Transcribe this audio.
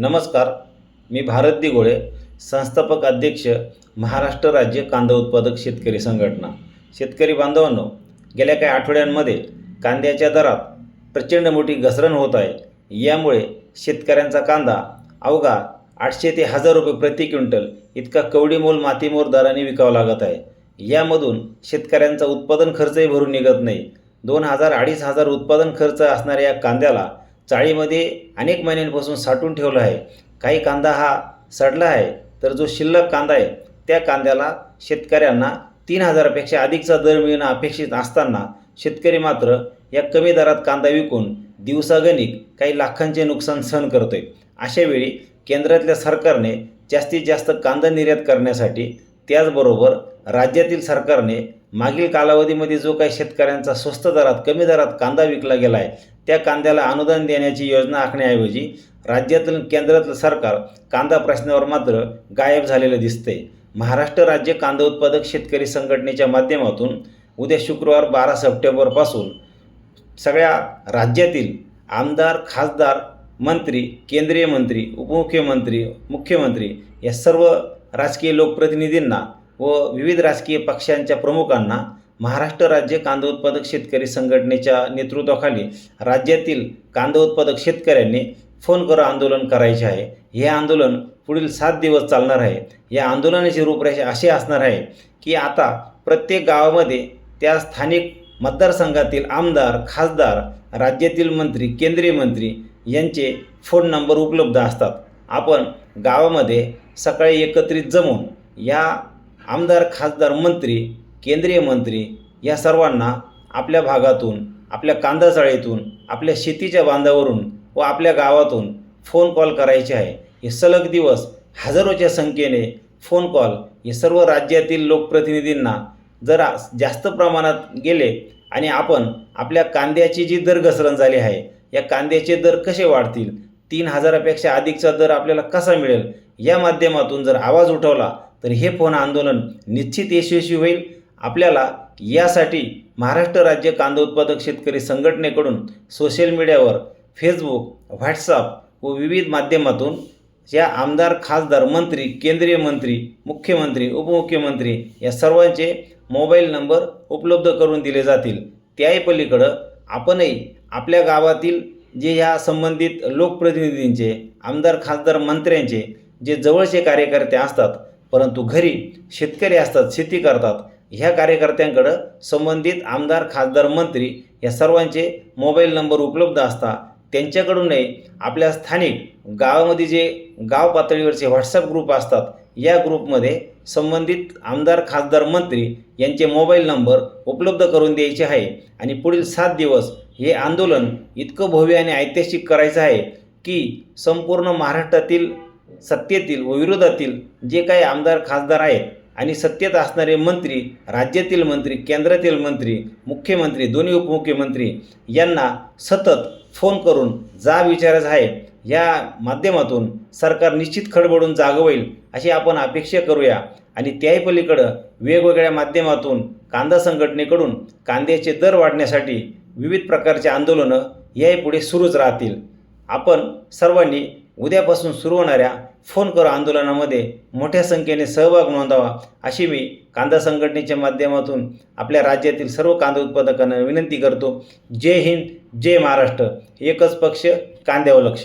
नमस्कार मी भारत दिगोळे संस्थापक अध्यक्ष महाराष्ट्र राज्य कांदा उत्पादक शेतकरी संघटना. शेतकरी बांधवांनो गेल्या काही आठवड्यांमध्ये कांद्याच्या दरात प्रचंड मोठी घसरण होत आहे. यामुळे शेतकऱ्यांचा कांदा अवघा आठशे ते हजार रुपये प्रति क्विंटल इतका कवडीमोल मातीमोल दराने विकावा लागत आहे. यामधून शेतकऱ्यांचा उत्पादन खर्चही भरून निघत नाही. दोन हजार अडीच हजार उत्पादन खर्च असणाऱ्या या कांद्याला चाळीमध्ये अनेक महिन्यांपासून साठवून ठेवला आहे. काही कांदा हा सडला आहे तर जो शिल्लक कांदा आहे त्या कांद्याला शेतकऱ्यांना तीन हजारापेक्षा अधिकचा दर मिळणं अपेक्षित असताना शेतकरी मात्र या कमी दरात कांदा विकून दिवसागणिक काही लाखांचे नुकसान सहन करतोय. अशावेळी केंद्रातल्या सरकारने जास्तीत जास्त कांदा निर्यात करण्यासाठी त्याचबरोबर राज्यातील सरकारने मागील कालावधीमध्ये जो काही शेतकऱ्यांचा स्वस्त दरात कमी दरात कांदा विकला गेला आहे त्या कांद्याला अनुदान देण्याची योजना आखण्याऐवजी राज्यातलं केंद्रातलं सरकार कांदा प्रश्नावर मात्र गायब झालेलं दिसतंय. महाराष्ट्र राज्य कांदा उत्पादक शेतकरी संघटनेच्या माध्यमातून उद्या शुक्रवार बारा सप्टेंबरपासून सगळ्या राज्यातील आमदार खासदार मंत्री केंद्रीय मंत्री उपमुख्यमंत्री मुख्यमंत्री या सर्व राजकीय लोकप्रतिनिधींना व विविध राजकीय पक्षांच्या प्रमुखांना महाराष्ट्र राज्य कांदा उत्पादक शेतकरी संघटनेच्या नेतृत्वाखाली राज्यातील कांदा उत्पादक शेतकऱ्यांनी फोन करा आंदोलन करायचे आहे. हे आंदोलन पुढील सात दिवस चालणार आहे. या आंदोलनाची रूपरेषा अशी असणार आहे की आता प्रत्येक गावामध्ये त्या स्थानिक मतदारसंघातील आमदार खासदार राज्यातील मंत्री केंद्रीय मंत्री यांचे फोन नंबर उपलब्ध असतात. आपण गावामध्ये सकाळी एकत्रित जमून या आमदार खासदार मंत्री केंद्रीय मंत्री या सर्वांना आपल्या भागातून आपल्या कांदा चाळीतून आपल्या शेतीच्या बांधावरून व आपल्या गावातून फोन कॉल करायचे आहे. हे सलग दिवस हजारोच्या संख्येने फोन कॉल हे सर्व राज्यातील लोकप्रतिनिधींना जरा जास्त प्रमाणात गेले आणि आपण आपल्या कांद्याची जी दर घसरण झाली आहे या कांद्याचे दर कसे वाढतील तीन हजारापेक्षा अधिकचा दर आपल्याला कसा मिळेल या माध्यमातून जर आवाज उठवला तर हे फोन आंदोलन निश्चित यशस्वी होईल. आपल्याला यासाठी महाराष्ट्र राज्य कांदा उत्पादक शेतकरी संघटनेकडून सोशल मीडियावर फेसबुक व्हॉट्सअप व विविध माध्यमातून या आमदार खासदार मंत्री केंद्रीय मंत्री मुख्यमंत्री उपमुख्यमंत्री या सर्वांचे मोबाईल नंबर उपलब्ध करून दिले जातील. त्याही पलीकडं आपणही आपल्या गावातील जे ह्या संबंधित लोकप्रतिनिधींचे आमदार खासदार मंत्र्यांचे जे जवळचे कार्यकर्ते असतात परंतु घरी शेतकरी असतात शेती करतात. ह्या कार्यकर्त्यांकडं संबंधित आमदार खासदार मंत्री या सर्वांचे मोबाईल नंबर उपलब्ध असतात. त्यांच्याकडूनही आपल्या स्थानिक गावामध्ये जे गाव पातळीवरचे व्हॉट्सअप ग्रुप असतात या ग्रुपमध्ये संबंधित आमदार खासदार मंत्री यांचे मोबाईल नंबर उपलब्ध करून द्यायचे आहे आणि पुढील सात दिवस हे आंदोलन इतकं भव्य आणि ऐतिहासिक करायचं आहे की संपूर्ण महाराष्ट्रातील सत्तेतील व विरोधातील जे काही आमदार खासदार आहेत आणि सत्तेत असणारे मंत्री राज्यातील मंत्री केंद्रातील मंत्री मुख्यमंत्री दोन्ही उपमुख्यमंत्री यांना सतत फोन करून जा विचारायचा आहे. या माध्यमातून सरकार निश्चित खडबडून जागं होईल अशी आपण अपेक्षा करूया आणि त्याही पलीकडं वेगवेगळ्या माध्यमातून कांदा संघटनेकडून कांद्याचे दर वाढण्यासाठी विविध प्रकारचे आंदोलनं याही पुढे सुरूच राहतील. आपण सर्वांनी उद्यापासून सुरू होणाऱ्या फोन करो आंदोलनामध्ये मोठ्या संख्येने सहभाग नोंदवा अशी मी कांदा संघटनेच्या माध्यमातून आपल्या राज्यातील सर्व कांदा उत्पादकांना विनंती करतो. जय हिंद जय महाराष्ट्र. एकच पक्ष कांद्यावर लक्ष.